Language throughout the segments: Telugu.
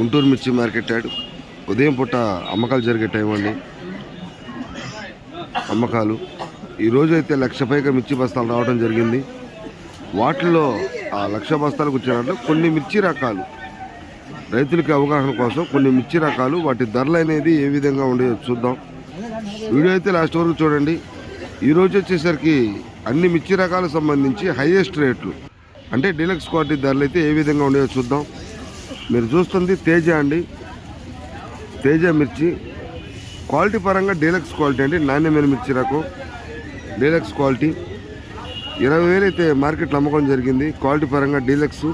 గుంటూరు మిర్చి మార్కెట్ యాడ్. ఉదయం పూట అమ్మకాలు జరిగే టైం అండి. అమ్మకాలు. ఈరోజు అయితే లక్ష పైగా మిర్చి బస్తాలు రావడం జరిగింది. వాటిల్లో ఆ లక్ష బస్తాలకు వచ్చినట్లు కొన్ని మిర్చి రకాలు. రైతులకి అవగాహన కోసం కొన్ని మిర్చి రకాలు వాటి ధరలు అనేది ఏ విధంగా ఉండేది చూద్దాం. వీడియో అయితే లాస్ట్ వరకు చూడండి. ఈరోజు వచ్చేసరికి అన్ని మిర్చి రకాలకు సంబంధించి హైయెస్ట్ రేట్లు అంటే డీలక్స్ క్వాలిటీ ధరలు అయితే ఏ విధంగా ఉండేదో చూద్దాం. మీరు చూస్తుంది తేజ అండి. తేజ మిర్చి. క్వాలిటీ పరంగా డీలక్స్ క్వాలిటీ అండి. నాణ్యమైన మిర్చి రకం డీలక్స్ క్వాలిటీ. ఇరవై వేలు అయితే మార్కెట్లో అమ్మకం జరిగింది. క్వాలిటీ పరంగా డీలక్స్.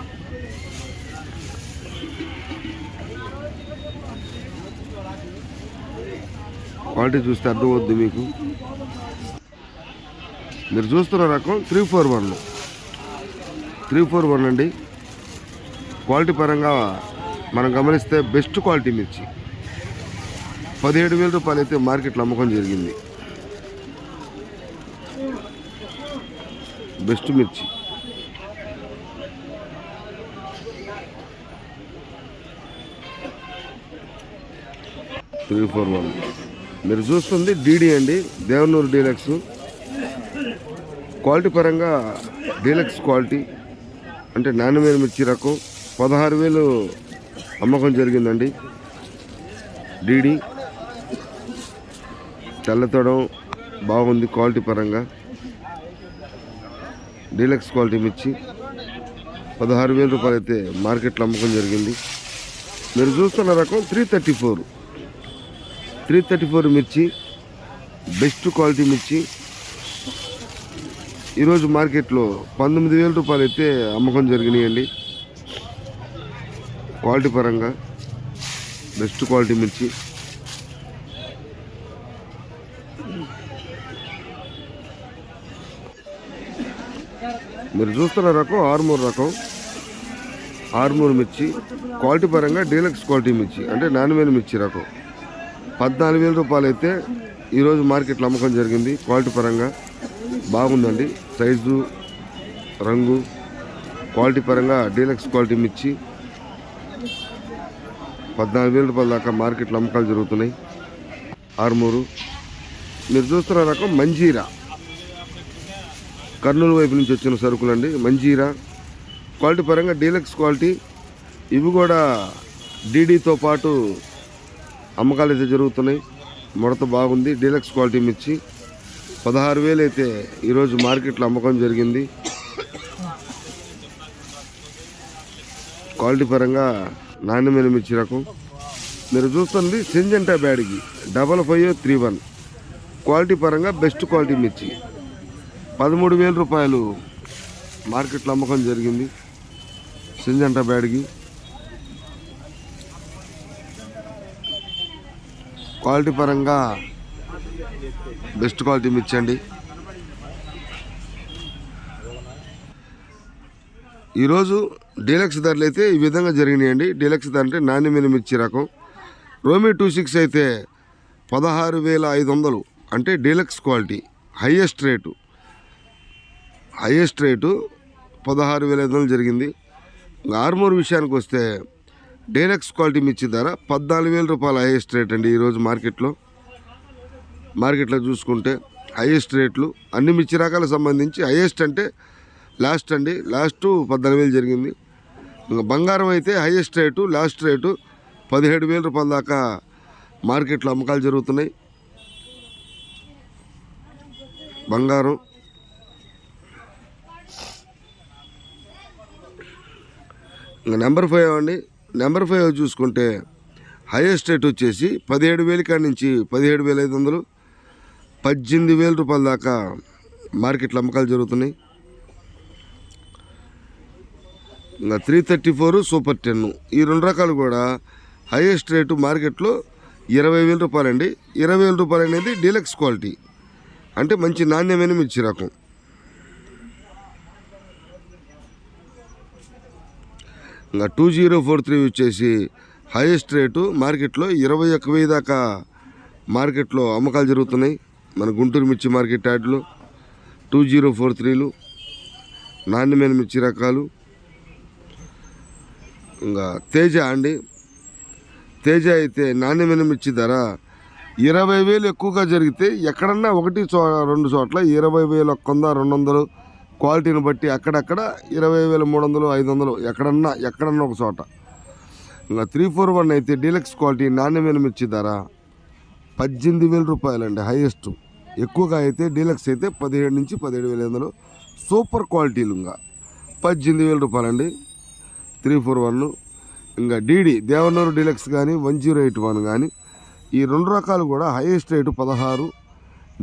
క్వాలిటీ చూస్తే అర్థమవుద్ది మీకు. మీరు చూస్తున్న రకం three four one three four one అండి. క్వాలిటీ పరంగా మనం గమనిస్తే బెస్ట్ క్వాలిటీ మిర్చి. పదిహేడు వేల రూపాయలు అయితే మార్కెట్లో అమ్మకం జరిగింది. బెస్ట్ మిర్చి. Three four one. మీరు చూస్తుంది డీడీ అండి దేవనూరు డీలక్స్. క్వాలిటీ పరంగా డీలక్స్ క్వాలిటీ అంటే నాణ్యమైన మిర్చి రకం. పదహారు వేలు అమ్మకం జరిగిందండి. డీడి తెల్లతోడం బాగుంది క్వాలిటీ పరంగా. డీలక్స్ క్వాలిటీ మిర్చి పదహారు వేల రూపాయలు అయితే మార్కెట్లో అమ్మకం జరిగింది. మీరు చూస్తున్న రకం three thirty four. Three thirty four మిర్చి బెస్ట్ క్వాలిటీ మిర్చి. ఈరోజు మార్కెట్లో పంతొమ్మిది వేల రూపాయలు అయితే అమ్మకం జరిగినాయండి. క్వాలిటీ పరంగా బెస్ట్ క్వాలిటీ మిర్చి. మీరు చూస్తున్న రకం ఆర్మూర్ రకం. ఆర్మూర్ మిర్చి. క్వాలిటీ పరంగా డీలక్స్ క్వాలిటీ మిర్చి అంటే నాణ్యమైన మిర్చి రకం. పద్నాలుగు వేల రూపాయలు అయితే ఈరోజు మార్కెట్లో అమ్మకం జరిగింది. క్వాలిటీ పరంగా బాగుందండి. సైజు రంగు క్వాలిటీ పరంగా డీలక్స్ క్వాలిటీ మిర్చి. పద్నాలుగు వేల రూపాయల దాకా మార్కెట్లో అమ్మకాలు జరుగుతున్నాయి. ఆర్మూరు. మీరు చూస్తున్న రకం మంజీరా. కర్నూలు వైపు నుంచి వచ్చిన సరుకులండి మంజీరా. క్వాలిటీ పరంగా డీలక్స్ క్వాలిటీ. ఇవి కూడా డీడీతో పాటు అమ్మకాలు అయితే జరుగుతున్నాయి. ముడత బాగుంది. డీలక్స్ క్వాలిటీ మిర్చి. పదహారు వేలు అయితే ఈరోజు మార్కెట్లో అమ్మకం జరిగింది. క్వాలిటీ పరంగా నాణ్యమైన మిర్చి రకం మీరు చూస్తుంది Syngenta బ్యాడ్కి double five three one. Quality పరంగా బెస్ట్ క్వాలిటీ మిర్చి. పదమూడు వేల రూపాయలు మార్కెట్లో అమ్మకం జరిగింది. సింజంటా బ్యాడ్కి క్వాలిటీ పరంగా బెస్ట్ క్వాలిటీ మిర్చి అండి. ఈరోజు డీలక్స్ ధరలు అయితే ఈ విధంగా జరిగినాయండి. డీలక్స్ ధర అంటే నాణ్యమైన మిర్చి రకం. రోమి టూ సిక్స్ అయితే పదహారు వేల ఐదు వందలు. అంటే deluxe quality highest rate. Highest rate పదహారు వేల ఐదు వందలు జరిగింది. ఇంకా ఆర్మూర్ విషయానికి వస్తే డీలక్స్ క్వాలిటీ మిర్చి ధర పద్నాలుగు వేల రూపాయల హైయెస్ట్ రేట్ అండి ఈరోజు మార్కెట్లో. మార్కెట్లో చూసుకుంటే హైయెస్ట్ రేట్లు అన్ని మిర్చి రకాలకు సంబంధించి హైయెస్ట్ అంటే లాస్ట్ అండి లాస్ట్ పద్నాలుగు వేలు జరిగింది. బంగారం అయితే హైయెస్ట్ రేటు లాస్ట్ రేటు పదిహేడు వేల రూపాయల దాకా మార్కెట్లో అమ్మకాలు జరుగుతున్నాయి. బంగారం. ఇంకా నెంబర్ ఫైవ్ అండి. నెంబర్ ఫైవ్ చూసుకుంటే హైయెస్ట్ రేట్ వచ్చేసి పదిహేడు వేల కాడి నుంచి పదిహేడు వేల ఐదు వందలు పద్దెనిమిది వేల రూపాయల దాకా మార్కెట్లో అమ్మకాలు జరుగుతున్నాయి ఇంకా three thirty four super ten ఈ రెండు రకాలు కూడా హైయెస్ట్ రేటు మార్కెట్లో ఇరవై వేల రూపాయలండి. ఇరవై వేల రూపాయలు అనేది డీలక్స్ క్వాలిటీ అంటే మంచి నాణ్యమైన మిర్చి రకం. ఇంకా టూ జీరో ఫోర్ త్రీ వచ్చేసి హైయెస్ట్ రేటు మార్కెట్లో ఇరవై ఒక్క వెయ్యి దాకా మార్కెట్లో అమ్మకాలు జరుగుతున్నాయి. మన గుంటూరు మిర్చి మార్కెట్ యాడ్లు టూ జీరో ఫోర్ త్రీలు నాణ్యమైన మిర్చి రకాలు. ఇంకా తేజ అండి. తేజ అయితే నాణ్యమైన మిర్చి ధర ఇరవై వేలు ఎక్కువగా జరిగితే ఎక్కడన్నా ఒకటి చో రెండు చోట్ల ఇరవై వేలు ఒక్క వంద రెండు వందలు. క్వాలిటీని బట్టి అక్కడక్కడ ఇరవై వేలు మూడు వందలు ఐదు వందలు. ఎక్కడన్నా ఎక్కడన్నా ఒక చోట. ఇంకా త్రీ ఫోర్ వన్ అయితే డీలక్స్ క్వాలిటీ నాణ్యమైన మిర్చి ధర పద్దెనిమిది వేల రూపాయలండి హైయెస్ట్. ఎక్కువగా అయితే డీలక్స్ అయితే పదిహేడు నుంచి పదిహేడు వేల ఐదు వందలు. సూపర్ క్వాలిటీలు ఇంకా పద్దెనిమిది వేల రూపాయలండి. త్రీ ఫోర్ వన్ ఇంకా డీడీ దేవనూరు డీలక్స్ కానీ వన్ జీరో ఎయిట్ వన్ కానీ ఈ రెండు రకాలు కూడా హైయెస్ట్ రేటు పదహారు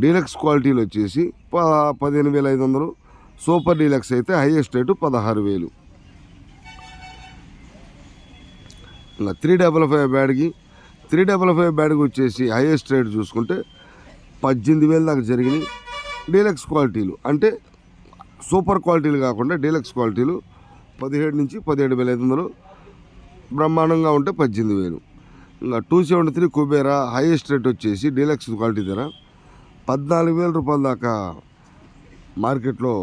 డీలక్స్ క్వాలిటీలు వచ్చేసి ప పదిహేను వేల ఐదు వందలు సూపర్ డీలక్స్ అయితే హైయెస్ట్ రేటు పదహారు వేలు. ఇంకా త్రీ డబల్ ఫైవ్ బ్యాడ్కి త్రీ డబల్ ఫైవ్ బ్యాడ్కి వచ్చేసి హైయెస్ట్ రేట్ చూసుకుంటే పద్దెనిమిది వేలు దాకా జరిగినాయి డీలక్స్ క్వాలిటీలు. అంటే సూపర్ క్వాలిటీలు కాకుండా డీలక్స్ క్వాలిటీలు పదిహేడు నుంచి పదిహేడు వేల ఐదు వందలు. బ్రహ్మాండంగా ఉంటే పద్దెనిమిది వేలు. ఇంకా two seventy three Kubera highest rate వచ్చేసి డీలక్స్ క్వాలిటీ ధర పద్నాలుగు వేల రూపాయల దాకా మార్కెట్లో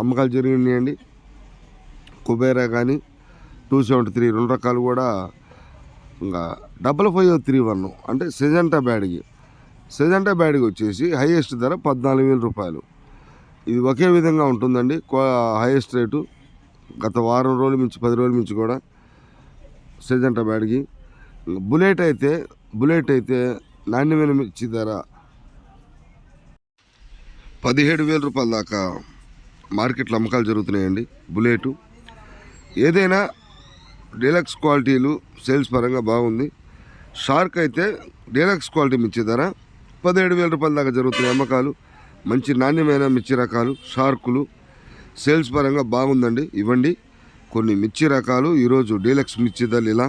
అమ్మకాలు జరిగినాయండి. కుబేరా కానీ టూ సెవెంటీ త్రీ రెండు రకాలు కూడా ఇంకా డబల్ ఫైవ్ త్రీ వన్ అంటే సెజంటా బ్యాడ్కి. సెజంటా బ్యాడ్కి వచ్చేసి హైయెస్ట్ ధర పద్నాలుగు వేల రూపాయలు. ఇది ఒకే విధంగా ఉంటుందండి. హైయెస్ట్ రేటు గత వారం రోజుల నుంచి పది రోజుల నుంచి కూడా సెజంటా బ్యాడ్కి. బుల్లెట్ అయితే బుల్లెట్ అయితే నాణ్యమైన మిర్చి ధర పదిహేడు వేల రూపాయల దాకా మార్కెట్లో అమ్మకాలు జరుగుతున్నాయండి బుల్లెటు. ఏదైనా డీలక్స్ క్వాలిటీలు సేల్స్ పరంగా బాగుంది. షార్క్ అయితే డీలక్స్ క్వాలిటీ మిర్చి ధర పదిహేడు వేల రూపాయల దాకా జరుగుతున్నాయి అమ్మకాలు. మంచి నాణ్యమైన మిర్చి రకాలు షార్కులు సేల్స్ పరంగా బాగుందండి. ఇవ్వండి. కొన్ని మిర్చి రకాలు ఈరోజు డీలక్స్ మిర్చి ధరలు ఇలా